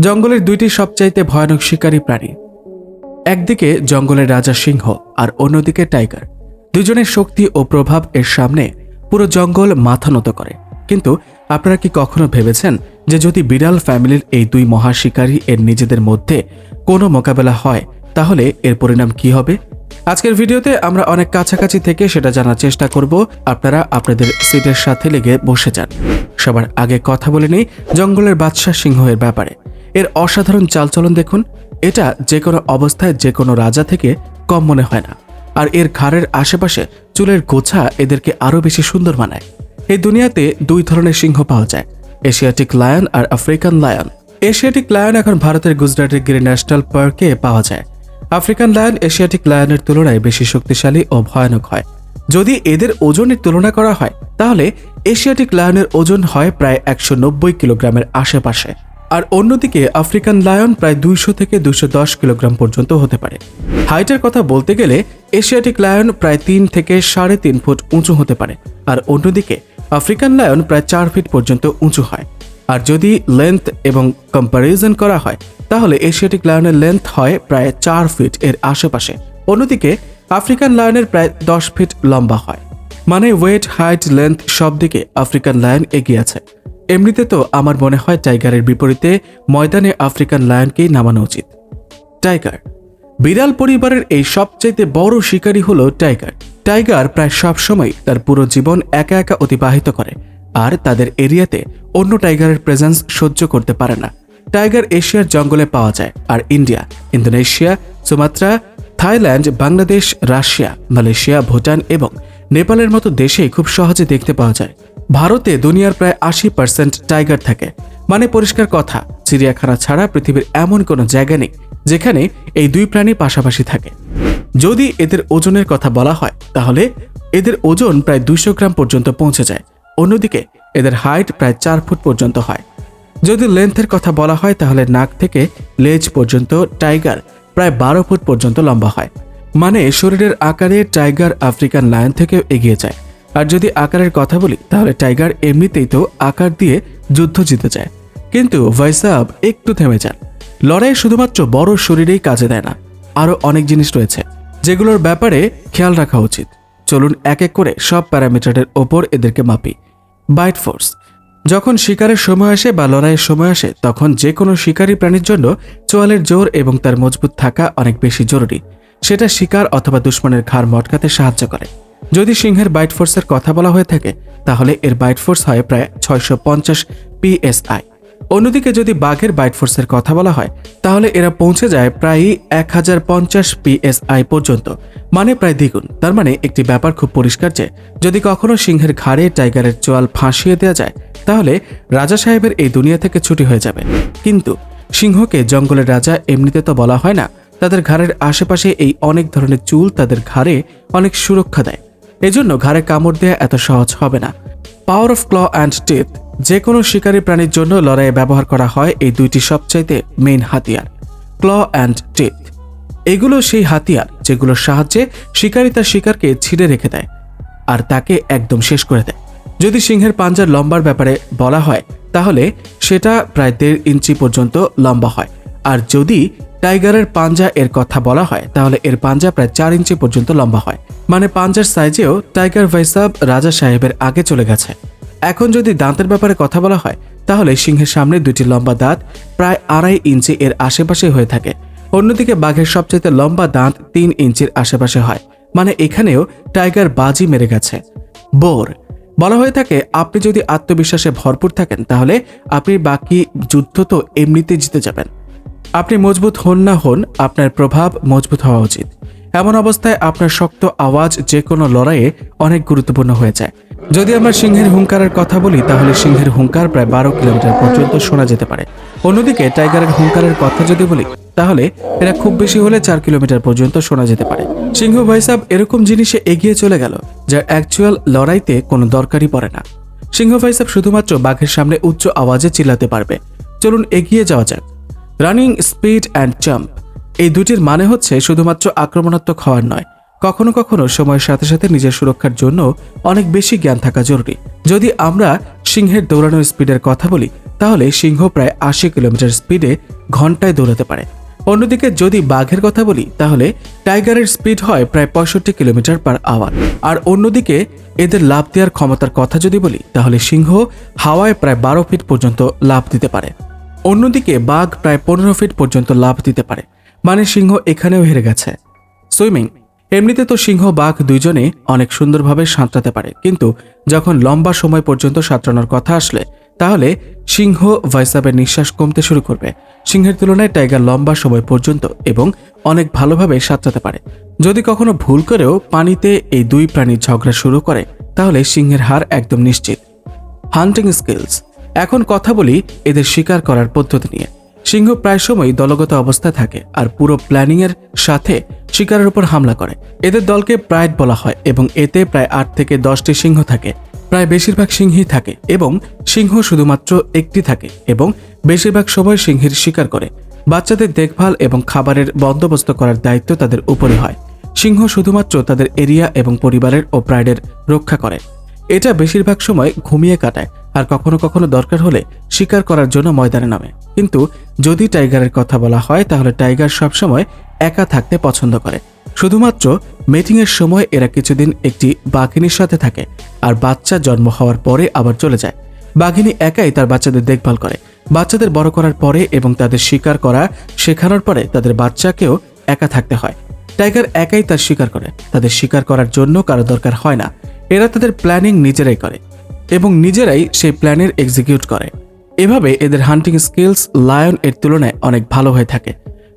জঙ্গলের দুইটি সবচাইতে ভয়ানক শিকারী প্রাণী। একদিকে জঙ্গলের রাজা সিংহ আর অন্যদিকে টাইগার। দুজনের শক্তি ও প্রভাব এর সামনে পুরো জঙ্গল মাথা নত করে। কিন্তু আপনারা কি কখনো ভেবেছেন যে যদি বিড়াল ফ্যামিলির এই দুই মহাশিকারী এর নিজেদের মধ্যে কোনো মোকাবেলা হয়, তাহলে এর পরিণাম কি হবে? আজকের ভিডিওতে আমরা অনেক কাছাকাছি থেকে সেটা জানার চেষ্টা করব। আপনারা আপনাদের সিটের সাথে লেগে বসে যান। সবার আগে কথা বলে নেই জঙ্গলের বাদশাহ সিংহ এর ব্যাপারে। এর অসাধারণ চালচলন দেখুন, এটা যে কোনো অবস্থায় যে কোনো রাজা থেকে কম মনে হয় না। আর এর ঘাড়ের আশেপাশে চুলের গোছা এদেরকে আরও বেশি সুন্দর মানায়। এই দুনিয়াতে দুই ধরনের সিংহ পাওয়া যায়, এশিয়াটিক লায়ন আর আফ্রিকান লায়ন। এশিয়াটিক লায়ন এখন ভারতের গুজরাটের গিরি ন্যাশনাল পার্কে পাওয়া যায়। আফ্রিকান লায়ন এশিয়াটিক লায়নের তুলনায় বেশি শক্তিশালী ও ভয়ানক হয়। যদি এদের ওজনের তুলনা করা হয়, তাহলে এশিয়াটিক লায়নের ওজন হয় প্রায় একশো নব্বই কিলোগ্রামের আশেপাশে। আর অন্যদিকে আফ্রিকান লায়ন প্রায় দুইশো থেকে দুশো দশ কিলোগ্রাম পর্যন্ত হতে পারে। হাইটের কথা বলতে গেলে এশিয়াটিক লায়ন প্রায় তিন থেকে সাড়ে তিন ফুট উঁচু হতে পারে আর অন্যদিকে আফ্রিকান লায়ন প্রায় চার ফিট পর্যন্ত উঁচু হয়। আর যদি লেন্থ এবং কম্প্যারিজন করা হয়, তাহলে এশিয়াটিক লায়নের লেন্থ হয় প্রায় চার ফিট এর আশেপাশে। অন্যদিকে আফ্রিকান লায়নের প্রায় দশ ফিট লম্বা হয়। মানে ওয়েট, হাইট, লেন্থ সব দিকে আফ্রিকান লায়ন এগিয়ে আছে। এমনিতে তো আমার মনে হয় টাইগারের বিপরীতে ময়দানে আফ্রিকান লায়নকেই নামানো উচিত। টাইগার। বিড়াল পরিবারের এই সবচাইতে বড় শিকারী হলো টাইগার। টাইগার প্রায় সব সময় তার পুরো জীবন একা একা অতিবাহিত করে আর তাদের এরিয়াতে অন্য টাইগারের প্রেজেন্স সহ্য করতে পারে না। টাইগার এশিয়ার জঙ্গলে পাওয়া যায় আর India, Indonesia, Sumatra, Thailand, Bangladesh, Russia, Malaysia, Bhutan এবং নেপালের মতো দেশে খুব সহজে দেখতে পাওয়া যায়। ভারতে দুনিয়ার প্রায় আশি পার্সেন্ট টাইগার থাকে। মানে পরিষ্কার কথা, চিড়িয়াখানা ছাড়া পৃথিবীর এমন কোনো জায়গা নেই যেখানে এই দুই প্রাণী পাশাপাশি থাকে। যদি এদের ওজনের কথা বলা হয়, তাহলে এদের ওজন প্রায় দুইশো গ্রাম পর্যন্ত পৌঁছে যায়। অন্যদিকে, এদের হাইট প্রায় চার ফুট পর্যন্ত হয়। যদি লেন্থের কথা বলা হয়, তাহলে নাক থেকে লেজ পর্যন্ত টাইগার প্রায় বারো ফুট পর্যন্ত লম্বা হয়। মানে শরীরের আকারে টাইগার আফ্রিকান লায়ন থেকেও এগিয়ে যায়। আর যদি আকারের কথা বলি, তাহলে টাইগার এমনিতেই তো আকার দিয়ে যুদ্ধ জিতে যায়। কিন্তু ভয়সাব একটু থেমে যান। লড়াই শুধুমাত্র বড় শরীরেই কাজে দেয় না, আরও অনেক জিনিস রয়েছে, যেগুলোর ব্যাপারে খেয়াল রাখা উচিত। চলুন এক এক করে সব প্যারামিটারের ওপর এদেরকে মাপি। Bite force. যখন শিকারের সময় আসে বা লড়াইয়ের সময় আসে, তখন যে কোনো শিকারী প্রাণীর জন্য চোয়ালের জোর এবং তার মজবুত থাকা অনেক বেশি জরুরি। সেটা শিকার অথবা দুশ্মনের ঘাড় মটকাতে সাহায্য করে। যদি সিংহের বাইট ফোর্সের কথা বলা হয়ে থাকে, তাহলে এর বাইট ফোর্স হয় প্রায় ছয়শো পঞ্চাশ পিএসআই অন্যদিকে যদি বাঘের বাইট ফোর্সের কথা বলা হয়, তাহলে এরা পৌঁছে যায় প্রায় এক হাজার পঞ্চাশ পিএসআই পর্যন্ত মানে প্রায় দ্বিগুণ। তার মানে একটি ব্যাপার খুব পরিষ্কার যে, যদি কখনো সিংহের ঘাড়ে টাইগারের চোয়াল ফাঁসিয়ে দেওয়া যায়, তাহলে রাজা সাহেবের এই দুনিয়া থেকে ছুটি হয়ে যাবে। কিন্তু সিংহকে জঙ্গলের রাজা এমনিতে তো বলা হয় না তাদের ঘাড়ের আশেপাশে এই অনেক ধরনের চুল তাদের ঘাড়ে অনেক সুরক্ষা দেয়। এজন্য ঘাড়ে কামড় দেয়া এত সহজ হবে না। পাওয়ার অফ ক্ল অ্যান্ড টেথ যে কোনো শিকারী প্রাণীর জন্য লড়াইয়ে ব্যবহার করা হয় এই দুইটি সবচাইতে মেইন হাতিয়ার ক্ল অ্যান্ড টেথ এগুলো সেই হাতিয়ার যেগুলোর সাহায্যে শিকারী তার শিকারকে ছিঁড়ে রেখে দেয় আর তাকে একদম শেষ করে দেয়। যদি সিংহের পাঞ্জার লম্বার ব্যাপারে বলা হয়, তাহলে সেটা প্রায় দেড় ইঞ্চি পর্যন্ত লম্বা হয়। আর যদি টাইগারের পাঞ্জা এর কথা বলা হয়, তাহলে এর পাঞ্জা প্রায় চার ইঞ্চি পর্যন্ত লম্বা হয়। মানে পাঞ্জার সাইজেও টাইগার ভাইসাব রাজা সাহেবের আগে চলে গেছে। এখন যদি দাঁতের ব্যাপারে কথা বলা হয়, তাহলে সিংহের সামনে দুটি লম্বা দাঁত প্রায় আড়াই ইঞ্চি এর আশেপাশে হয়ে থাকে। অন্যদিকে বাঘের সবচেয়ে লম্বা দাঁত তিন ইঞ্চির আশেপাশে হয়। মানে এখানেও টাইগার বাজি মেরে গেছে। বোর। বলা হয়ে থাকে, আপনি যদি আত্মবিশ্বাসে ভরপুর থাকেন, তাহলে আপনি বাকি যুদ্ধ তো এমনিতে জিতে যাবেন। আপনি মজবুত হন না হন, আপনার প্রভাব মজবুত হওয়া উচিত। এমন অবস্থায় আপনার শক্ত আওয়াজ যে কোনো লড়াইয়ে অনেক গুরুত্বপূর্ণ হয়ে যায়। যদি আমরা সিংহের হুঙ্কারের কথা বলি, তাহলে সিংহের হুঙ্কার প্রায় বারো কিলোমিটার পর্যন্ত শোনা যেতে পারে। অন্যদিকে, টাইগারের হুঙ্কারের কথা যদি বলি, তাহলে এরা খুব বেশি হলে চার কিলোমিটার পর্যন্ত শোনা যেতে পারে। সিংহ ভাইসাব এরকম জিনিসে এগিয়ে চলে গেল, যার অ্যাকচুয়াল লড়াইতে কোনো দরকারই পড়ে না। সিংহ ভাইসাব শুধুমাত্র বাঘের সামনে উচ্চ আওয়াজে চিল্লাতে পারবে। চলুন এগিয়ে যাওয়া যাক। রানিং স্পিড অ্যান্ড জাম্প এই দুটির মানে হচ্ছে শুধুমাত্র আক্রমণাত্মক হওয়ার নয়, কখনো কখনো সময়ের সাথে সাথে নিজের সুরক্ষার জন্য অনেক বেশি জ্ঞান থাকা জরুরি। যদি আমরা সিংহের দৌড়ানোর স্পিডের কথা বলি, তাহলে সিংহ প্রায় আশি কিলোমিটার স্পিডে ঘন্টায় দৌড়াতে পারে। অন্যদিকে যদি বাঘের কথা বলি, তাহলে টাইগারের স্পিড হয় প্রায় পঁয়ষট্টি কিলোমিটার পার আওয়ার। আর অন্যদিকে এদের লাভ দেওয়ার ক্ষমতার কথা যদি বলি, তাহলে সিংহ হাওয়ায় প্রায় বারো ফিট পর্যন্ত লাভ দিতে পারে। অন্যদিকে বাঘ প্রায় পনেরো ফিট পর্যন্ত লাভ দিতে পারে। মানে সিংহ এখানেও হেরে গেছে। সুইমিং। এমনিতে তো সিংহ বাঘ দুইজনে অনেক সুন্দরভাবে সাঁতরাতে পারে। কিন্তু যখন লম্বা সময় পর্যন্ত সাঁতরানোর কথা আসলে, তাহলে সিংহ ভাইসাবের নিঃশ্বাস কমতে শুরু করবে। সিংহের তুলনায় টাইগার লম্বা সময় পর্যন্ত এবং অনেক ভালোভাবে সাঁতরাতে পারে। যদি কখনো ভুল করেও পানিতে এই দুই প্রাণীর ঝগড়া শুরু করে, তাহলে সিংহের হার একদম নিশ্চিত। Hunting skills. এখন কথা বলি এদের শিকার করার পদ্ধতি নিয়ে। সিংহ প্রায় সময় দলগত অবস্থায় থাকে আর পুরো প্ল্যানিং এর সাথে শিকারের উপর হামলা করে। এদের দলকে প্রাইড বলা হয় এবং এতে প্রায় আট থেকে দশটি সিংহ থাকে। প্রায় বেশিরভাগ সিংহই থাকে এবং সিংহ শুধুমাত্র একটি থাকে এবং বেশিরভাগ সময় সিংহের শিকার করে। বাচ্চাদের দেখভাল এবং খাবারের বন্দোবস্ত করার দায়িত্ব তাদের উপরে হয়। সিংহ শুধুমাত্র তাদের এরিয়া এবং পরিবারের ও প্রাইডের রক্ষা করে। এটা বেশিরভাগ সময় ঘুমিয়ে কাটায় আর কখনো কখনো দরকার হলে শিকার করার জন্য ময়দানে নামে। কিন্তু যদি টাইগারের কথা বলা হয়, তাহলে টাইগার সবসময় একা থাকতে পছন্দ করে। শুধুমাত্র মিটিংয়ের সময় এরা কিছুদিন একটি বাঘিনীর সাথে থাকে আর বাচ্চা জন্ম হওয়ার পরে আবার চলে যায়। বাঘিনী একাই তার বাচ্চাদের দেখভাল করে। বাচ্চাদের বড় করার পরে এবং তাদের শিকার করা শেখানোর পরে তাদের বাচ্চাকেও একা থাকতে হয়। টাইগার একাই তার শিকার করে। তাদের শিকার করার জন্য কারও দরকার হয় না। এরা তাদের প্ল্যানিং নিজেরাই করে। এবং নিজেরাই সেই প্ল্যানের এক্সিকিউট করে। এভাবে এদের হান্টিং স্কিলস লায়ন এর তুলনায় অনেক ভালো হয়ে থাকে।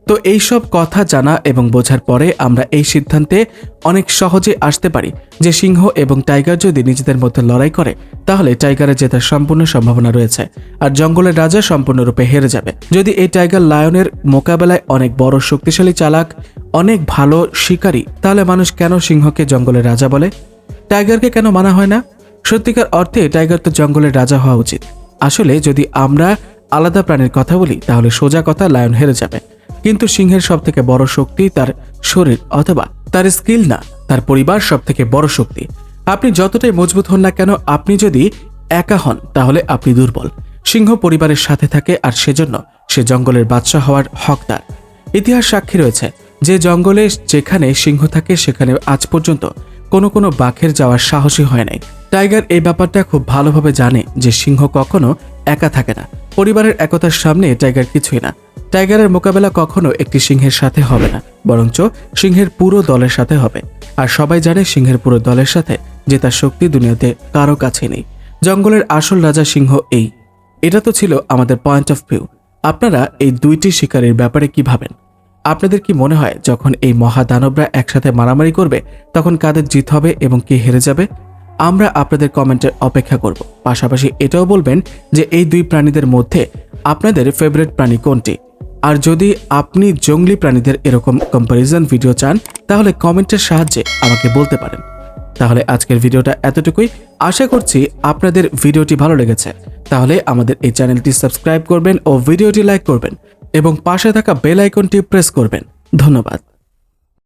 তো এই সব কথা জানা এবং বোঝার পরে আমরা এই সিদ্ধান্তে অনেক সহজে আসতে পারি যে সিংহ এবং টাইগার যদি নিজেদের মধ্যে লড়াই করে, তাহলে টাইগারের জেতার সম্পূর্ণ সম্ভাবনা রয়েছে আর জঙ্গলের রাজা সম্পূর্ণরূপে হেরে যাবে। যদি এই টাইগার লায়নের মোকাবেলায় অনেক বড় শক্তিশালী চালাক, অনেক ভালো শিকারী, তাহলে মানুষ কেন সিংহকে জঙ্গলের রাজা বলে? টাইগারকে কেন মানা হয় না? সত্যিকার অর্থে টাইগার তো জঙ্গলের রাজা হওয়া উচিত। আসলে যদি আমরা আলাদা প্রাণীর কথা বলি, তাহলে সোজা কথা লায়ন হেরে যাবে। কিন্তু সিংহের সব থেকে বড় শক্তি তার শরীর অথবা তার স্কিল না, তার পরিবার সব থেকে বড় শক্তি। আপনি যতটাই মজবুত হন না কেন, আপনি যদি একা হন, তাহলে আপনি দুর্বল। সিংহ পরিবারের সাথে থাকে আর সেজন্য সে জঙ্গলের বাদশা হওয়ার হকদার। ইতিহাস সাক্ষী রয়েছে, যে জঙ্গলে যেখানে সিংহ থাকে, সেখানে আজ পর্যন্ত কোনো কোনো বাঘের যাওয়ার সাহসী হয় নাই। টাইগার এই ব্যাপারটা খুব ভালোভাবে জানে যে সিংহ কখনো একা থাকে না। পরিবারের একতার সামনে টাইগার কিছুই না। টাইগারের মোকাবেলা কখনো একটি সিংহের সাথে হবে না, বরঞ্চ সিংহের পুরো দলের সাথে হবে। আর সবাই জানে সিংহের পুরো দলের সাথে যে তার শক্তি দুনিয়াতে কারও কাছে নেই। জঙ্গলের আসল রাজা সিংহ এই। এটা তো ছিল আমাদের পয়েন্ট অফ ভিউ আপনারা এই দুইটি শিকারের ব্যাপারে কি ভাবেন? আপনাদের কি মনে হয় যখন এই মহাদানবরা একসাথে মারামারি করবে, তখন কাদের জিত হবে এবং কে হেরে যাবে? আমরা আপনাদের কমেন্টের অপেক্ষা করব। পাশাপাশি এটাও বলবেন যে এই দুই প্রাণীদের মধ্যে আপনাদের ফেভারিট প্রাণী কোনটি? আর যদি আপনি জঙ্গলি প্রাণীদের এরকম কম্প্যারিজন ভিডিও চান, তাহলে কমেন্টের সাহায্যে আমাকে বলতে পারেন। তাহলে আজকের ভিডিওটা এতটুকুই। আশা করছি আপনাদের ভিডিওটি ভালো লেগেছে। তাহলে আমাদের এই চ্যানেলটি সাবস্ক্রাইব করবেন ও ভিডিওটি লাইক করবেন। এবং পাশে থাকা বেল আইকনটি প্রেস করবেন। ধন্যবাদ।